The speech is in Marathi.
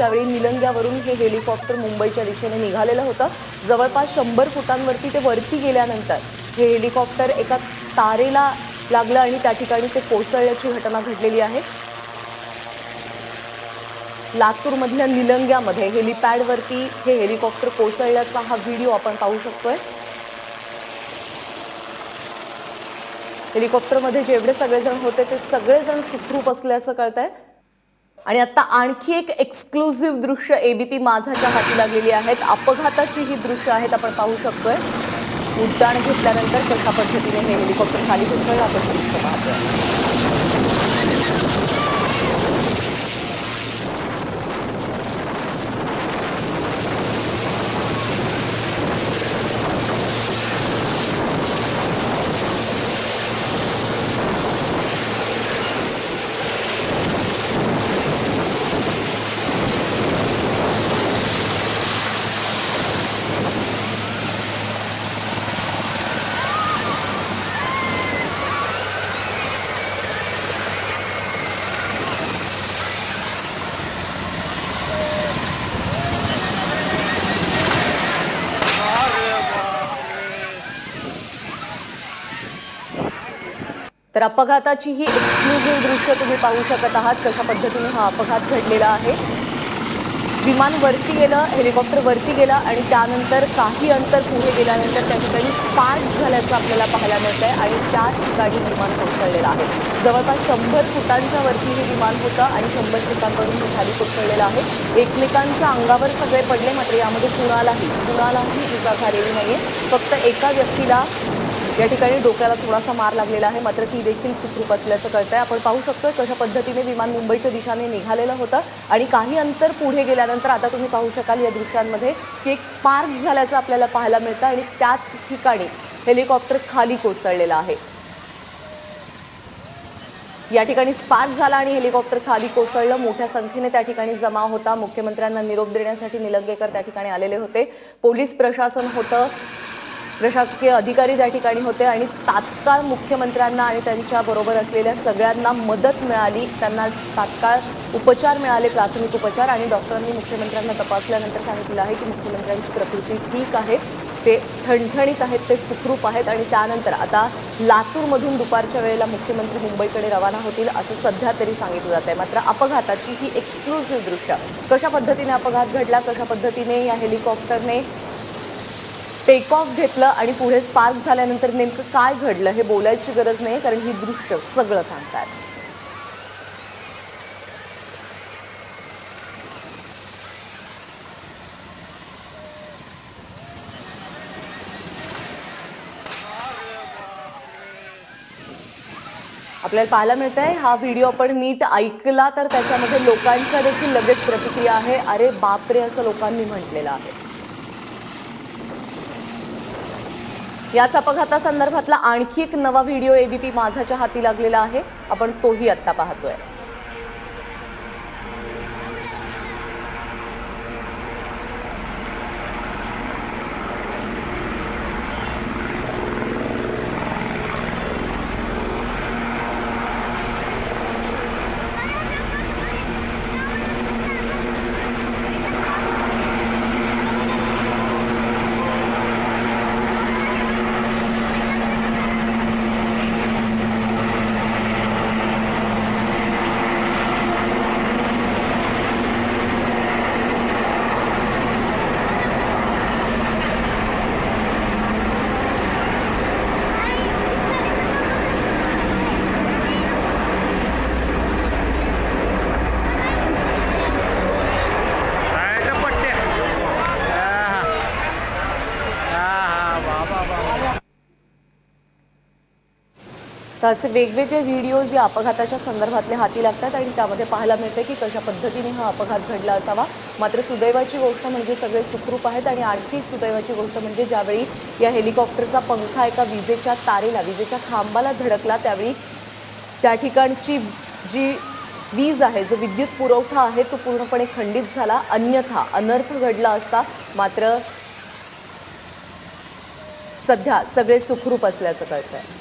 त्यावेळी निलंग्यावरून हे हेलिकॉप्टर मुंबईच्या दिशेने निघालेलं होतं. जवळपास शंभर फुटांवरती ते वरती गेल्यानंतर हे हेलिकॉप्टर एका तारेला लागलं आणि त्या ठिकाणी ते कोसळल्याची घटना घडलेली आहे. लातूरमधल्या निलंग्यामध्ये हेलिपॅडवरती हे हेलिकॉप्टर कोसळल्याचा हा व्हिडिओ आपण पाहू शकतोय. हेलिकॉप्टरमध्ये जेवढे सगळेजण होते ते सगळेजण सुखरूप असल्याचं कळत आहे आणि आता आणखी एक एक्सक्लुझिव्ह दृश्य एबीपी माझाच्या हाती लागलेली आहेत. अपघाताची ही दृश्य आहेत आपण पाहू शकतोय. उड्डाण घेतल्यानंतर कशा पद्धतीने हे हेलिकॉप्टर खाली घुसळलं आपण हे दृश्य पाहतोय. तर अपघाताची ही एक्सक्लुझिव्ह दृश्य तुम्ही पाहू शकत आहात कशा पद्धतीने हा अपघात घडलेला आहे. विमान वरती गेलं हेलिकॉप्टर वरती गेला आणि त्यानंतर काही अंतर पुढे गेल्यानंतर त्या ठिकाणी स्पार्क झाल्याचं आपल्याला पाहायला मिळत आहे आणि त्या ठिकाणी विमान कोसळलेलं आहे. जवळपास शंभर फुटांच्या वरती हे विमान होतं आणि शंभर फुटांवरून हे खाली कोसळलेलं आहे. एकमेकांच्या अंगावर सगळे पडले मात्र यामध्ये कुणालाही कुणालाही इजा झालेली नाही आहे फक्त एका व्यक्तीला या ठिकाणी डोक्याला थोडासा मार लागलेला आहे. मात्र ती देखील सुखरूप असल्याचं कळतंय. आपण पाहू शकतोय कशा पद्धतीने विमान मुंबईच्या दिशेने निघालेलं होतं आणि काही अंतर पुढे गेल्यानंतर आता तुम्ही पाहू शकाल या दृश्यांमध्ये की एक स्पार्क झाल्याचं आपल्याला पाहायला मिळतं आणि त्याच ठिकाणी हेलिकॉप्टर खाली कोसळलेलं आहे. या ठिकाणी स्पार्क झाला आणि हेलिकॉप्टर खाली कोसळलं. मोठ्या संख्येने त्या ठिकाणी जमा होता. मुख्यमंत्र्यांना निरोप देण्यासाठी निलंगेकर त्या ठिकाणी आलेले होते. पोलीस प्रशासन होतं. प्रशासकीय अधिकारी त्या ठिकाणी होते आणि तात्काळ मुख्यमंत्र्यांना आणि त्यांच्या बरोबर असलेल्या सगळ्यांना मदत मिळाली. त्यांना तात्काळ उपचार मिळाले प्राथमिक उपचार आणि डॉक्टरांनी मुख्यमंत्र्यांना तपासल्यानंतर सांगितलं आहे की मुख्यमंत्र्यांची प्रकृती ठीक आहे. ते ठणठणीत आहेत ते सुखरूप आहेत आणि त्यानंतर आता लातूरमधून दुपारच्या वेळेला मुख्यमंत्री मुंबईकडे रवाना होतील असं सध्या तरी सांगितलं जात आहे मात्र अपघाताची ही एक्सक्लुझिव्ह दृश्य. कशा पद्धतीने अपघात घडला कशा पद्धतीने या हेलिकॉप्टरने टेक ऑफ घेतलं आणि पुढे स्पार्क झाल्यानंतर नेमकं काय घडलं हे बोलायची गरज नाही कारण ही दृश्य सगळं सांगतात आपल्याला पाहायला मिळत आहे हा व्हिडिओ आपण नीट ऐकला तर त्याच्यामध्ये लोकांच्या देखील लगेच प्रतिक्रिया आहे. अरे बापरे असं लोकांनी म्हटलेलं आहे. याच अपघातासंदर्भातला आणखी एक नवा व्हिडिओ एबीपी माझाच्या हाती लागलेला आहे. आपण तोही आत्ता पाहतोय. तर असे वेगवेगळे व्हिडिओज या अपघाताच्या संदर्भातले हाती लागतात आणि त्यामध्ये पाहायला मिळते की कशा पद्धतीने हा अपघात घडला असावा. मात्र सुदैवाची गोष्ट म्हणजे सगळे सुखरूप आहेत आणि आणखी एक सुदैवाची गोष्ट म्हणजे ज्यावेळी या हेलिकॉप्टरचा पंखा एका विजेच्या तारेला विजेच्या खांबाला धडकला त्यावेळी त्या ठिकाणची जी वीज आहे जो विद्युत पुरवठा आहे तो पूर्णपणे खंडित झाला. अन्यथा अनर्थ घडला असता मात्र सध्या सगळे सुखरूप असल्याचं कळतंय.